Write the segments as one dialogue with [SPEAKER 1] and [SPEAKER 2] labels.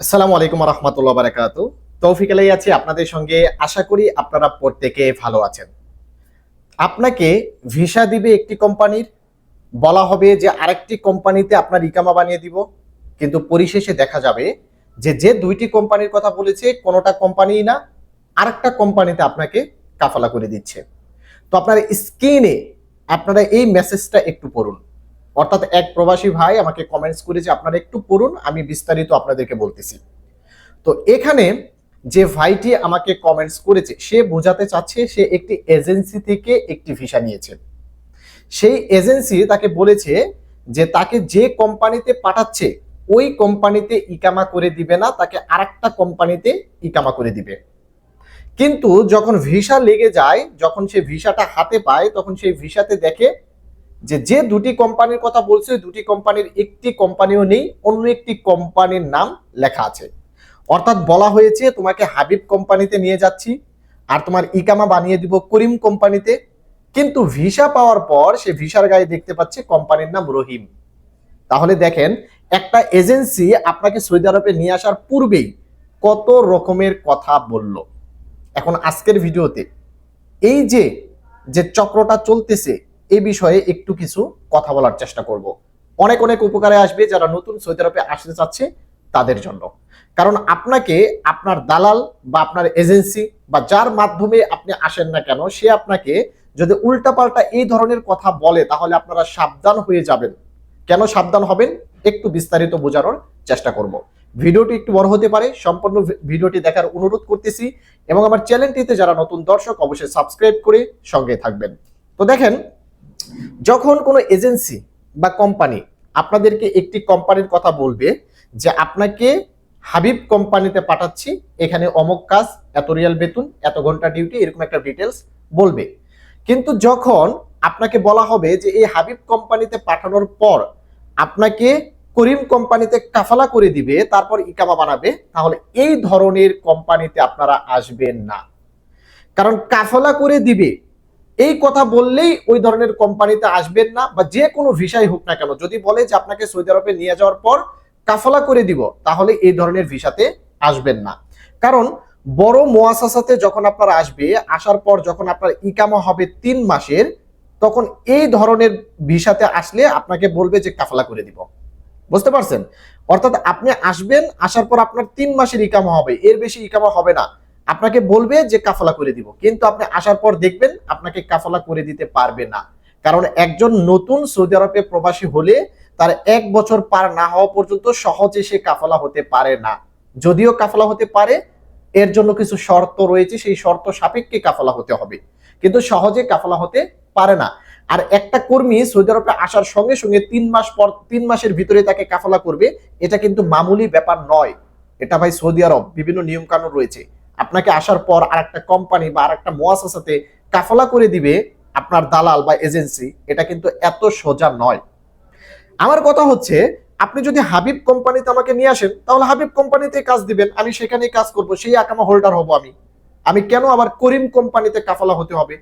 [SPEAKER 1] আসসালামু আলাইকুম রহমতুল্লাহ বারাকাতু। তৌফিক আলাই আছি আপনাদের সঙ্গে। আশা করি আপনারা প্রত্যেকে ভালো আছেন। আপনাকে ভিসা দিবে একটি কোম্পানির। বলা হবে যে আরেকটি কোম্পানিতে আপনার ইকামা বানিয়ে দিব। কিন্তু পরিশেষে দেখা যাবে যে যে দুইটি কোম্পানির কথা বলেছে, কোনোটা কোম্পানি না, আরেকটা কোম্পানিতে আপনাকে কাফালা করে দিচ্ছে। তো আপনার স্ক্রিনে আপনারা এই মেসেজটা একটু পড়ুন। অর্থাৎ এক প্রবাসী ভাই আমাকে কমেন্টস করেছে আপনারা একটু পড়ুন, আমি বিস্তারিত আপনাদেরকে বলতেছি। তো এখানে যে ভাইটি আমাকে কমেন্টস করেছে, সে বোঝাতে চাচ্ছে সে একটি এজেন্সি থেকে একটি ভিসা নিয়েছে। সেই এজেন্সি তাকে বলেছে যে, তাকে যে কোম্পানিতে পাঠাচ্ছে, ওই কোম্পানিতে ইকামা করে দিবে না, তাকে আরেকটা কোম্পানিতে ইকামা করে দিবে। কিন্তু যখন ভিসা লেগে যায়, যখন সে ভিসাটা হাতে পায়, তখন সেই ভিসাতে দেখে যে যে দুটি কোম্পানির কথা বলছে দুটি কোম্পানির একটি কোম্পানিও নেই, অন্য একটি কোম্পানির নাম লেখা আছে। অর্থাৎ বলা হয়েছে, তোমাকে হাবিব কোম্পানিতে নিয়ে যাচ্ছি, আর তোমার ইকামা বানিয়ে দিব করিম কোম্পানিতে। কিন্তু ভিসা পাওয়ার পর সে ভিসার গায়ে দেখতে পাচ্ছে কোম্পানির নাম রহিম। তাহলে দেখেন, একটা এজেন্সি আপনাকে সৌদি আরবে নিয়ে আসার পূর্বেই কত রকমের কথা বলল। এখন আজকের ভিডিওতে এই যে যে চক্রটা চলতেছে এই বিষয়ে একটু কিছু কথা বলার চেষ্টা করব। অনেক অনেক উপকারে আসবে যারা নতুন সৌদি আরবে আসতে চাচ্ছে তাদের জন্য। কারণ আপনাকে আপনার দালাল বা আপনার এজেন্সি বা যার মাধ্যমে আপনি আসেন না কেন, সে আপনাকে যদি উল্টাপাল্টা এই ধরনের কথা বলে তাহলে আপনারা সাবধান হয়ে যাবেন। কেন সাবধান হবেন? একটু বিস্তারিত বোঝানোর চেষ্টা করব। ভিডিওটি একটু বড় হতে পারে, সম্পূর্ণ ভিডিওটি দেখার অনুরোধ করতেছি এবং আমার চ্যানেলটিতে যারা নতুন দর্শক অবশ্যই সাবস্ক্রাইব করে সঙ্গে থাকবেন। তো দেখেন যখন কোনো এজেন্সি বা কোম্পানি আপনাদেরকে একটি কোম্পানির কথা বলবে যে, আপনাকে হাবিব কোম্পানিতে পাঠাচ্ছি, এখানে অমুক কাজ, এত রিয়াল বেতন, এত ঘণ্টা ডিউটি, এরকম একটা ডিটেলস বলবে। কিন্তু যখন আপনাকে বলা হবে যে, এই হাবিব কোম্পানিতে পাঠানোর পর আপনাকে করিম কোম্পানিতে কাফালা করে দিবে, তারপর ইকামা বানাবে, তাহলে এই ধরনের কোম্পানিতে আপনারা আসবেন না। কারণ কাফালা করে দিবে এই কথা বললেই ওই ধরনের কোম্পানিতে আসবেন না বা যে কোনো ভিসাই হোক না কেন। যদি বলে যে আপনাকে সৌদি আরবে নিয়ে যাওয়ার পর কাফলা করে দিব, তাহলে এই ধরনের ভিসাতে আসবেন না। কারণ বড় মোয়াসাসাতে যখন আপনারা আসবে, আসার পর যখন আপনার ইকামা হবে তিন মাসের, তখন এই ধরনের ভিসাতে আসলে আপনাকে বলবে যে কাফলা করে দিব। বুঝতে পারছেন? অর্থাৎ আপনি আসবেন, আসার পর আপনার তিন মাসের ইকামা হবে। এর বেশি ইকামা হবে না। আপনাকে বলবে যে কাফালা করে দিব। কিন্তু আপনি আসার পর দেখবেন আপনাকে কাফালা করে দিতে পারবে না। কারণ একজন নতুন সৌদি আরবে প্রবাসী হলে তার এক বছর পার না হওয়া পর্যন্ত সহজে সে কাফালা হতে পারে না। যদিও কাফালা হতে পারে, এর জন্য কিছু শর্ত রয়েছে, সেই শর্ত সাপেক্ষে কাফালা হতে হবে। কিন্তু সহজে কাফালা হতে পারে না। আর একটা কর্মী সৌদি আরবে আসার সঙ্গে সঙ্গে তিন মাস পর, তিন মাসের ভিতরে তাকে কাফালা করবে, এটা কিন্তু মামুলি ব্যাপার নয়। এটা ভাই সৌদি আরব, বিভিন্ন নিয়ম কানুন রয়েছে। আপনাকে আসার পর আর একটা কোম্পানি বা আর একটা মোয়াসাসাতে কাফলা করে দিবে আপনার দালাল বা এজেন্সি এটা কিন্তু এত সোজা নয়। আমার কথা হচ্ছে, আপনি যদি হাবিব কোম্পানিতে আমাকে নিয়ে আসেন, তাহলে হাবিব কোম্পানিতে কাজ দিবেন, আমি সেখানেই কাজ করব, সেই আকামা হোল্ডার হব আমি। আমি কেন আবার করিম কোম্পানিতে কাফলা হতে হবে?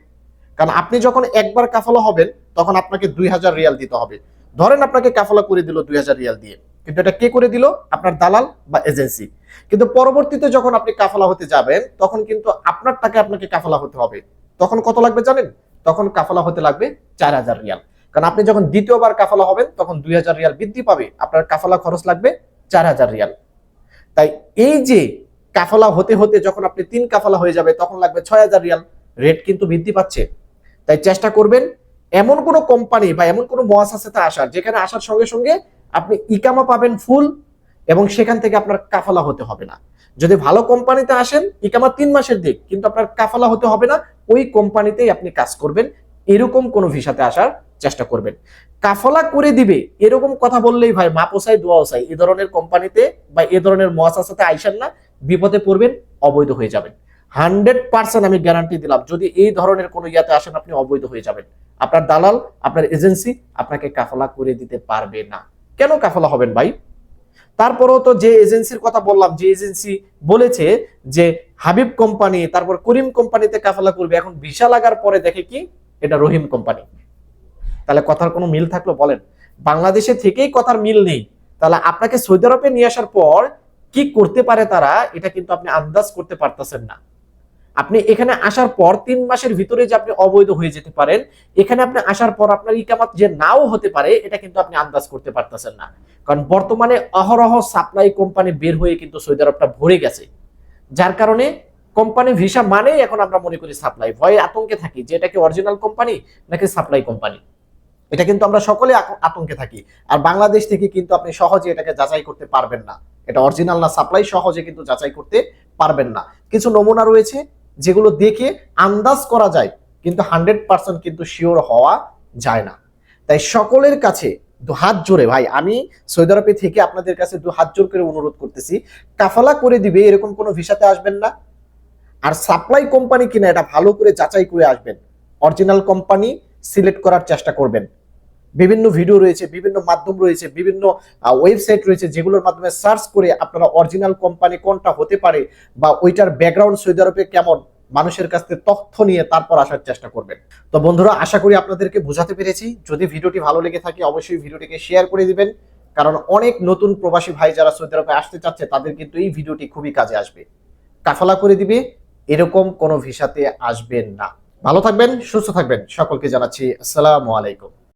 [SPEAKER 1] কারণ আপনি যখন একবার কাফলা হবেন, তখন আপনাকে দুই হাজার রিয়াল দিতে হবে। ধরেন আপনাকে কাফলা করে দিল দুই হাজার রিয়াল দিয়ে। কিন্তু এটা কে করে দিল? আপনার দালাল বা এজেন্সি কিন্তু পরবর্তীতে যখন আপনি কাফালা হতে যাবেন, তখন কিন্তু আপনার টাকা আপনাকে কাফালা হতে হবে। তখন কত লাগবে জানেন? তখন কাফালা হতে লাগবে চার হাজার রিয়াল। কারণ আপনি যখন দ্বিতীয়বার কাফালা হবেন, তখন দুই হাজার রিয়াল বৃদ্ধি পাবে। আপনার কাফালা খরচ লাগবে চার হাজার রিয়াল। তাই এই যে কাফালা হতে হতে যখন আপনি তিন কাফালা হয়ে যাবে, তখন লাগবে ছয় হাজার রিয়াল। রেট কিন্তু বৃদ্ধি পাচ্ছে। তাই চেষ্টা করবেন এমন কোনো কোম্পানি বা এমন কোনো মহাসাসাতে আসার, যেখানে আসার সঙ্গে সঙ্গে আপনি ইকামা পাবেন ফুল এবং সেখান থেকে আপনার কাফালা হতে হবে না। যদি ভালো কোম্পানিতে আসেন ইকামা তিন মাসের দিক, কিন্তু আপনার কাফালা হতে হবে না, ওই কোম্পানিতেই আপনি কাজ করবেন, এরকম কোনো ভিসাতে আসার চেষ্টা করবেন। কাফালা করে দিবে, এরকম কথা বললেই ভাই মা পোসাই দোয়া ওসাই এ ধরনের কোম্পানিতে বা এ ধরনের মহাসাসাতে আইসেন না, বিপদে পড়বেন, অবৈধ হয়ে যাবেন। হান্ড্রেড পার্সেন্ট আমি গ্যারান্টি দিলাম, যদি এই ধরনের কোনো ইয়াতে আসেন, আপনি অবৈধ হয়ে যাবেন। আপনার দালাল, আপনার এজেন্সি আপনাকে কাফলা করে দিতে পারবে না। কেন কাফলা হবেন ভাই? তারপরেও তো যে এজেন্সির কথা বললাম, যে এজেন্সি বলেছে যে হাবিব কোম্পানি, তারপর করিম কোম্পানিতে কাফালা করবে, এখন ভিসা লাগার পরে দেখে কি? এটা রহিম কোম্পানি। তাহলে কথার কোনো মিল থাকল বলেন। বাংলাদেশে থেকেই কথার মিল নেই। তাহলে আপনাকে সৌদি আরবে নিয়ে আসার পর কি করতে পারে তারা, এটা কিন্তু আপনি আন্দাজ করতে পারতেছেন না। আপনি এখানে আসার পর তিন মাসের ভিতরে যে আপনি অবৈধ হয়ে যেতে পারেন, এখানে আপনি আসার পর আপনার ইকামাত যে নাও হতে পারে, এটা কিন্তু আপনি আন্দাজ করতে পারতেছেন না। কারণ বর্তমানে অহরহ সাপ্লাই কোম্পানি বের হয়ে কিন্তু সৌদি আরবটা ভরে গেছে। যার কারণে কোম্পানি ভিসা মানেই এখন আমরা মনে করি সাপ্লাই ভয়ে আতঙ্কে থাকি যে এটা কি অরিজিনাল কোম্পানি নাকি সাপ্লাই কোম্পানি এটা কিন্তু আমরা সকলে আতঙ্কে থাকি। আর বাংলাদেশ থেকে কিন্তু আপনি সহজে এটাকে যাচাই করতে পারবেন না। এটা অরিজিনাল না সাপ্লাই সহজে কিন্তু যাচাই করতে পারবেন না। কিছু নমুনা রয়েছে। যেগুলো দেখে আন্দাজ করা যায়, কিন্তু হান্ড্রেড পার্সেন্ট কিন্তু শিওর হওয়া যায় না। তাই সকলের কাছে দু হাত জোরে, ভাই, আমি সৌদি আরবে থেকে আপনাদের কাছে দু হাত জোর করে অনুরোধ করতেছি, কাফালা করে দিবে, এরকম কোনো ভিসাতে আসবেন না। আর সাপ্লাই কোম্পানি কিনা, এটা ভালো করে যাচাই করে আসবেন। অরিজিনাল কোম্পানি সিলেক্ট করার চেষ্টা করবেন। বিভিন্ন ভিডিও রয়েছে, বিভিন্ন মাধ্যম রয়েছে, বিভিন্ন ওয়েবসাইট রয়েছে যেগুলোর মাধ্যমে সার্চ করে আপনারা অরিজিনাল কোম্পানি কোনটা হতে পারে বা ওইটার ব্যাকগ্রাউন্ড সৌদি আরবে কেমন, মানুষের কাছ থেকে তথ্য নিয়ে তারপর আসার চেষ্টা করবেন। তো বন্ধুরা, আশা করি আপনাদেরকে বোঝাতে পেরেছি। যদি ভিডিওটি ভালো লেগে থাকে, অবশ্যই ভিডিওটিকে শেয়ার করে দিবেন। কারণ অনেক নতুন প্রবাসী ভাই যারা সৌদি আরবে আসতে চাচ্ছে, তাদের কিন্তু এই ভিডিওটি খুবই কাজে আসবে। কাফালা করে দিবে, এরকম কোনো ভিসাতে আসবেন না। ভালো থাকবেন, সুস্থ থাকবেন। সকলকে জানাচ্ছি, আসসালামু আলাইকুম।